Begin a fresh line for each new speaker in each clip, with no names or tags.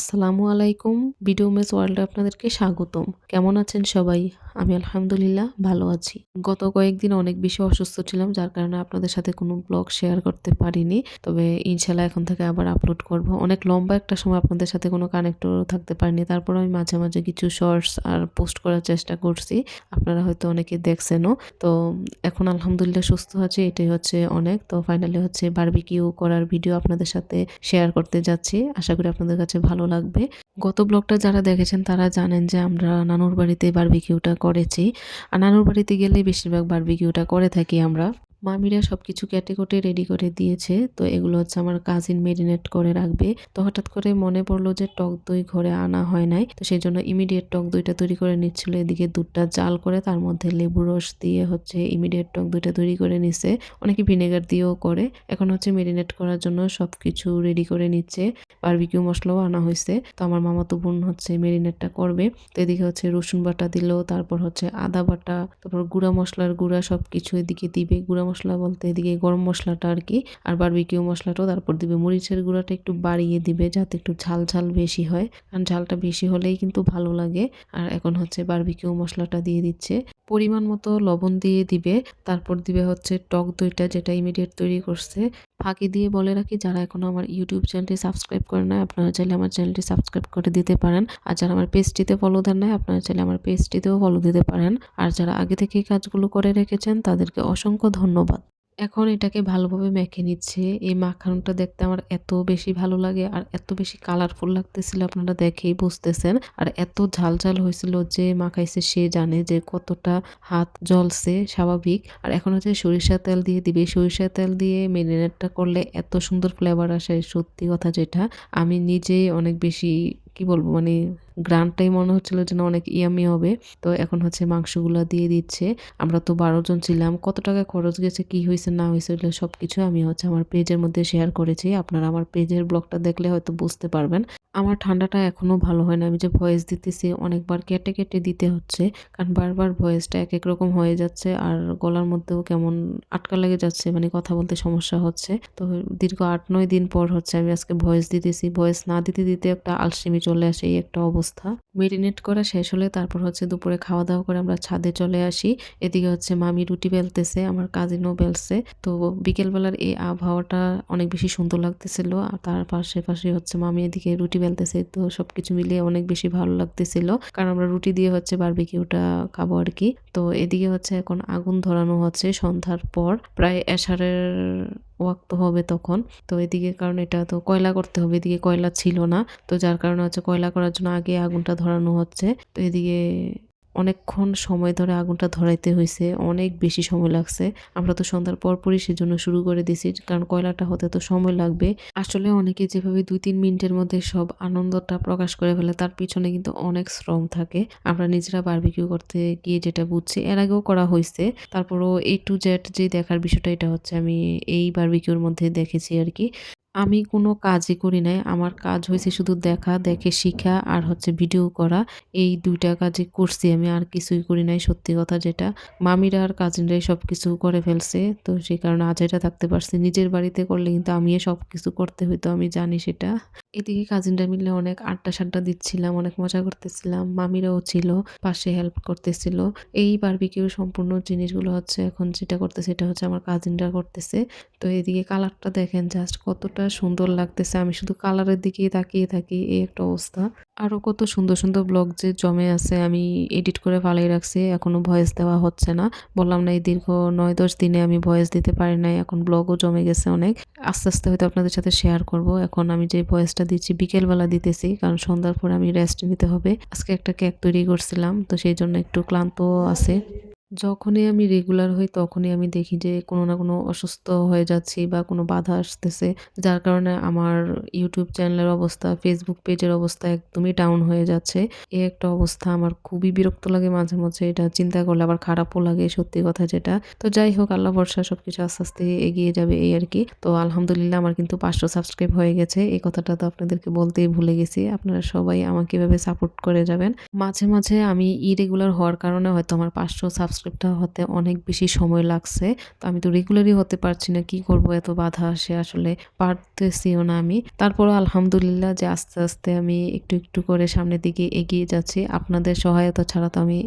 আসসালামু আলাইকুম video mace ওয়ার্ল্ডে আপনাদেরকে স্বাগতম। কেমন আছেন সবাই? আমি আলহামদুলিল্লাহ ভালো আছি। গত কয়েকদিন অনেক বেশি অসুস্থ ছিলাম, যার কারণে আপনাদের সাথে কোনো ব্লগ শেয়ার করতে পারিনি। তবে ইনশাল্লাহ এখন থেকে আবার আপলোড করব। অনেক লম্বা একটা সময় আপনাদের সাথে কোনো কানেক্টর থাকতে পারিনি। তারপর আমি মাঝে মাঝে কিছু শর্টস আর পোস্ট করার চেষ্টা করছি। আপনারা হয়তো অনেকে দেখছেনও। তো এখন আলহামদুলিল্লাহ সুস্থ আছে, এটাই হচ্ছে অনেক। তো ফাইনালি হচ্ছে বারবিকিউ করার ভিডিও আপনাদের সাথে শেয়ার করতে যাচ্ছি। আশা করি আপনাদের কাছে ভালো লাগবে। গত ব্লগটা যারা দেখেছেন তারা জানেন যে আমরা নানুর বাড়িতে বারবিকিউটা করেছি। আর নানুর বাড়িতে গেলেই বেশিরভাগ বারবিকিউটা করে থাকি আমরা। মামিরা সব কিছু কেটে কুটে রেডি করে দিয়েছে। তো এগুলো হচ্ছে আমার কাজিন মেরিনেট করে রাখবে। তো হঠাৎ করে মনে পড়ল যে টক দই ঘরে আনা হয় নাই। তো সেই জন্য ইমিডিয়েট টক দইটা তৈরি করে নিচ্ছিল। এদিকে দুধটা জাল করে তার মধ্যে লেবু রস দিয়ে হচ্ছে ইমিডিয়েট টক দইটা তৈরি করে নিচ্ছে অনেকে ভিনেগার দিয়েও করে। এখন হচ্ছে মেরিনেট করার জন্য সব কিছু রেডি করে নিচ্ছে। বারবিকিউ মশলাও আনা হয়েছে তো আমার মামা তো বোন হচ্ছে মেরিনেটটা করবে। তো এদিকে হচ্ছে রসুন বাটা দিল। তারপর হচ্ছে আদা বাটা, তারপর গুঁড়া মশলার গুঁড়া সব কিছু এদিকে দিবে। গুঁড়া মশলা বলতে এদিকে গরম মশলাটা আর কি, আর বারবিকিউ মশলাটাও, তারপর দিবে মরিচের গুঁড়াটা একটু বাড়িয়ে দিবে যাতে একটু ঝাল ঝাল বেশি হয়, কারণ ঝালটা বেশি হলেই কিন্তু ভালো লাগে। আর এখন হচ্ছে বারবিকিউ মশলাটা দিয়ে দিচ্ছে, পরিমাণ মতো লবণ দিয়ে দিবে, তারপর দিবে হচ্ছে টক দইটা যেটা ইমিডিয়েট তৈরি করছে। ফাঁকি দিয়ে বলে রাখি, যারা এখনও আমার ইউটিউব চ্যানেলটি সাবস্ক্রাইব করে নেয় আপনারা চাইলে আমার চ্যানেলটি সাবস্ক্রাইব করে দিতে পারেন। আর যারা আমার পেজটিতে ফলো দেন নেয় আপনারা চাইলে আমার পেজটিতেও ফলো দিতে পারেন। আর যারা আগে থেকে কাজগুলো করে রেখেছেন, তাদেরকে অসংখ্য ধন্যবাদ। এখন এটাকে ভালোভাবে মেখে নিচ্ছে। এই মাখানোটা দেখতে আমার এত বেশি ভালো লাগে আর এত বেশি কালারফুল লাগতেছিল, আপনারা দেখেই বুঝতেছেন। আর এত ঝাল ঝাল হয়েছিল যে মাখাইছে সে জানে যে কতটা হাত জলছে স্বাভাবিক। আর এখন হচ্ছে সরিষা তেল দিয়ে দিবে। সরিষা তেল দিয়ে মেরিনেটটা করলে এত সুন্দর ফ্লেভার আসে, সত্যি কথা যেটা। আমি নিজেই অনেক বেশি, কি বলব মানে গ্রানটাই মনে হচ্ছিল যেন অনেক ইয়ামি হবে। তো এখন হচ্ছে মাংসগুলো দিয়ে দিচ্ছে। আমরা তো বারো জন ছিলাম। কত টাকা খরচ গেছে, কি হয়েছে না হয়েছে সব কিছু আমি হচ্ছে আমার পেজের মধ্যে শেয়ার করেছি। আপনারা আমার পেজের ব্লগটা দেখলে হয়তো বুঝতে পারবেন। আমার ঠান্ডাটা এখনও ভালো হয় না। আমি যে ভয়েস দিতেছি, অনেকবার কেটে কেটে দিতে হচ্ছে। কারণ বারবার ভয়েসটা এক এক রকম হয়ে যাচ্ছে আর গলার মধ্যেও কেমন আটকা লেগে যাচ্ছে মানে কথা বলতে সমস্যা হচ্ছে। তো দীর্ঘ আট নয় দিন পর হচ্ছে আমি আজকে ভয়েস দিতেছি। ভয়েস না দিতে দিতে একটা আলসেমি চলে আসে, এই একটা অবস্থা। মেরিনেট করা শেষ হলে তারপর হচ্ছে দুপুরে খাওয়া দাওয়া করে আমরা ছাদে চলে আসি। এদিকে হচ্ছে মামি রুটি বেলতেছে, আমার কাজিনও বেলছে। তো বিকেলবেলার এই আবহাওয়াটা অনেক বেশি সুন্দর লাগতেছিল। আর তার পাশে পাশে হচ্ছে মামি এদিকে রুটি বেলতেছে। তো সবকিছু মিলিয়ে অনেক বেশি ভালো লাগতেছিল। কারণ আমরা রুটি দিয়ে হচ্ছে বারবিকিউটা খাব আর কি। তো এদিকে হচ্ছে এখন আগুন ধরানো হচ্ছে সন্ধ্যার পর। প্রায় এশারের ওয়াক্ত হবে তখন। তো এদিকে কারণ এটা তো কয়লা করতে হবে, এদিকে কয়লা ছিল না। তো যার কারণে হচ্ছে কয়লা করার জন্য আগে আগুনটা ধরানো হচ্ছে। তো এদিকে অনেকক্ষণ সময় ধরে আগুনটা ধরাইতে হয়েছে অনেক বেশি সময় লাগছে। আমরা তো সন্ধ্যার পরপরই সেজন্য শুরু করে দিছি, কারণ কয়লাটা হতে তো সময় লাগবে। আসলে অনেকে যেভাবে দুই তিন মিনিটের মধ্যে সব আনন্দটা প্রকাশ করে ফেলে, তার পিছনে কিন্তু অনেক শ্রম থাকে। আমরা নিজেরা বারবিকিউ করতে গিয়ে যেটা বুঝছি, এর আগেও করা হয়েছে তারপরও এ টু জেড যে দেখার বিষয়টা, এটা হচ্ছে আমি এই বার্বিকিউর মধ্যে দেখেছি আর কি। আমি কোনো কাজই করি নাই। আমার কাজ হয়েছে শুধু দেখা, দেখে শিখা আর হচ্ছে ভিডিও করা। এই দুইটা কাজই করছি আমি, আর কিছুই করি নাই সত্যি কথা যেটা। মামিরা আর কাজিনরাই সব কিছু করে ফেলছে, তো সেই কারণে আজ এটা থাকতে পারছি। নিজের বাড়িতে করলে কিন্তু আমিও সব কিছু করতে হইতো, আমি জানি সেটা। এদিকে কাজিনরা মিলে অনেক আড্ডা সাড্ডা দিচ্ছিলাম, অনেক মজা করতেছিলাম। মামিরাও ছিল, পাশে হেল্প করতেছিল। এই বারবিকিউ সম্পূর্ণ জিনিসগুলো হচ্ছে এখন যেটা করতেছে, এটা হচ্ছে আমার কাজিনরা করতেছে। তো এদিকে কালারটা দেখেন জাস্ট কতটা কতটা সুন্দর লাগতেছে। আমি শুধু কালারের দিকেই তাকিয়ে থাকি, এই একটা অবস্থা। আরও কত সুন্দর সুন্দর ব্লগ যে জমে আছে, আমি এডিট করে ফালাই রাখছি এখনও ভয়েস দেওয়া হচ্ছে না। বললাম না, এই দীর্ঘ নয় দশ দিনে আমি ভয়েস দিতে পারি নাই, এখন ব্লগও জমে গেছে অনেক। আস্তে আস্তে হয়তো আপনাদের সাথে শেয়ার করব। এখন আমি যে ভয়েসটা দিচ্ছি, বিকেলবেলা দিতেছি, কারণ সন্ধ্যার পর আমি রেস্ট নিতে হবে। আজকে একটা কেক তৈরি করছিলাম, তো সেই জন্য একটু ক্লান্ত আছে। যখনই আমি রেগুলার হই তখনই আমি দেখি যে কোনো না কোনো অসুস্থ হয়ে যাচ্ছি বা কোনো বাধা আসতেছে। যার কারণে আমার ইউটিউব চ্যানেলের অবস্থা ফেসবুক পেজের অবস্থা একদমই ডাউন হয়ে যাচ্ছে। এই একটা অবস্থা আমার খুবই বিরক্ত লাগে মাঝে মাঝে, এটা চিন্তা করলে আবার খারাপও লাগে, সত্যি কথা যেটা। তো যাই হোক, আল্লাহ ভরসা সব কিছু আস্তে আস্তে এগিয়ে যাবে এই আর কি। তো আলহামদুলিল্লাহ আমার কিন্তু পাঁচশো সাবস্ক্রাইব হয়ে গেছে। এই কথাটা তো আপনাদেরকে বলতেই ভুলে গেছি। আপনারা সবাই আমাকে এভাবে সাপোর্ট করে যাবেন। মাঝে মাঝে আমি ইরেগুলার হওয়ার কারণে হয়তো আমার পাঁচশো সাবস্ক্রাইব সাবস্ক্রাইবটা হতে অনেক বেশি সময় লাগছে, তো আমি তো রেগুলারই হতে পারছি না, কি করব, এত বাধা আসে আসলে পারতেছিও না আমি। তারপরও আলহামদুলিল্লাহ যে আস্তে আস্তে আমি একটু একটু করে সামনের দিকে এগিয়ে যাচ্ছি, আপনাদের সহায়তা ছাড়া তো আমি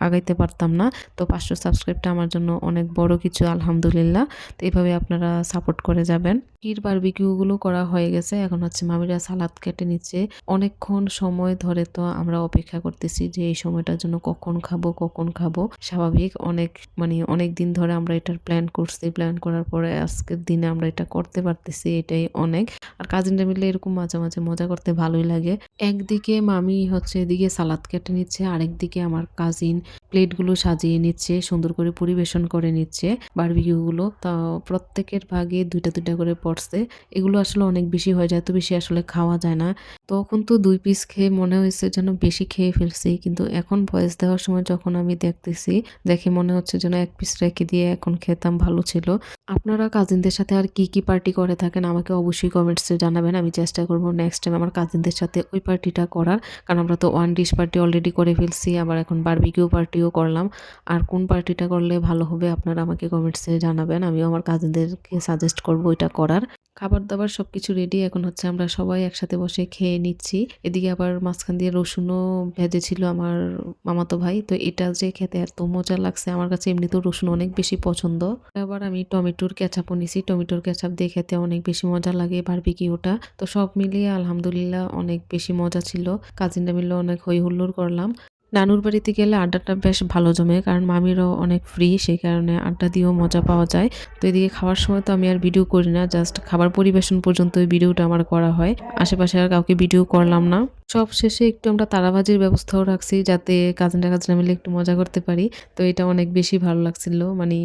আগাইতে পারতাম না। তো পাঁচশো সাবস্ক্রাইবটা আমার জন্য অনেক বড় কিছু, আলহামদুলিল্লাহ। তো এইভাবে আপনারা সাপোর্ট করে যাবেন। ক্ষীর বারবিকিউগুলো করা হয়ে গেছে। এখন হচ্ছে মামিরা সালাদ কেটে নিচ্ছে। অনেকক্ষণ সময় ধরে তো আমরা অপেক্ষা করতেছি যে এই সময়টার জন্য কখন খাব কখন খাব। স্বাভাবিক অনেক মানে অনেক দিন ধরে আমরা এটার প্ল্যান করছি। প্ল্যান করার পরে আজকের দিনে আমরা এটা করতে পারতেছি, এটাই অনেক। আর কাজিনরা মিলে এরকম মাঝে মাঝে মজা করতে ভালোই লাগে। একদিকে মামি হচ্ছে এদিকে সালাদ কেটে নিচ্ছে, আরেকদিকে আমার কাজিন প্লেটগুলো সাজিয়ে নিচ্ছে, সুন্দর করে পরিবেশন করে নিচ্ছে, বারবিকিউগুলো। তা প্রত্যেকের ভাগে দুইটা দুইটা করে পড়ছে। এগুলো আসলে অনেক বেশি হয়ে যায় তো বেশি আসলে খাওয়া যায় না। তখন তো দুই পিস খেয়ে মনে হয়েছে যেন বেশি খেয়ে ফেলছি, কিন্তু এখন ভয়েস দেওয়ার সময় যখন আমি দেখতেছি, দেখে মনে হচ্ছে যেন এক পিস রেখে দিয়ে এখন খেতাম, ভালো ছিল। আপনারা কাজিনদের সাথে আর কি কি পার্টি করে থাকেন, আমাকে অবশ্যই কমেন্টসে জানাবেন। আমি চেষ্টা করব নেক্সট টাইম আমার কাজিনদের সাথে ওই পার্টিটা করার, কারণ আমরা তো ওয়ান ডিশ পার্টি অলরেডি করে ফেলছি, আবার এখন বারবিকিউ পার্টিও করলাম। আর কোন পার্টিটা করলে ভালো হবে আপনারা আমাকে কমেন্টসে জানাবেন। আমিও আমার কাজিনদেরকে সাজেস্ট করব এটা করার। খাবার দাবার সব কিছু রেডি এখন হচ্ছে আমরা সবাই একসাথে বসে খেয়ে নিচ্ছি। এদিকে আবার মাঝখান দিয়ে রসুনও ভেজেছিল আমার মামাতো ভাই। তো এটা যে খেতে এত মজা লাগছে, আমার কাছে এমনিতেও রসুন অনেক বেশি পছন্দ। আবার আমি টমেটোর ক্যাচাপও নিছি। টমেটোর ক্যাচাপ দিয়ে খেতে অনেক বেশি মজা লাগে বারবিকিউটা তো সব মিলিয়ে আলহামদুলিল্লাহ অনেক বেশি মজা ছিল। কাজিনরা মিলে অনেক হই হুল্লোড় করলাম। নানুর বাড়িতে গেলে আড্ডাটা বেশ ভালো জমে, কারণ মামিরও অনেক ফ্রি সেই কারণে আড্ডা দিয়েও মজা পাওয়া যায়। তো এদিকে খাওয়ার সময় তো আমি আর ভিডিও করি না জাস্ট খাবার পরিবেশন পর্যন্ত ভিডিওটা আমার করা হয়। আশেপাশে আর কাউকে ভিডিও করলাম না। সব শেষে একটু আমরা তারাবাজির ব্যবস্থাও রাখছি, যাতে কাজিনরা কাজিনরা মিলে একটু মজা করতে পারি। তো এটা অনেক বেশি ভালো লাগছিল মানে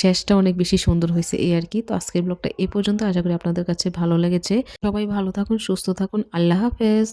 শেষটা অনেক বেশি সুন্দর হয়েছে এই আর কি। তো আজকের ব্লগটা এ পর্যন্ত, আশা করি আপনাদের কাছে ভালো লেগেছে। সবাই ভালো থাকুন, সুস্থ থাকুন, আল্লাহ হাফেজ।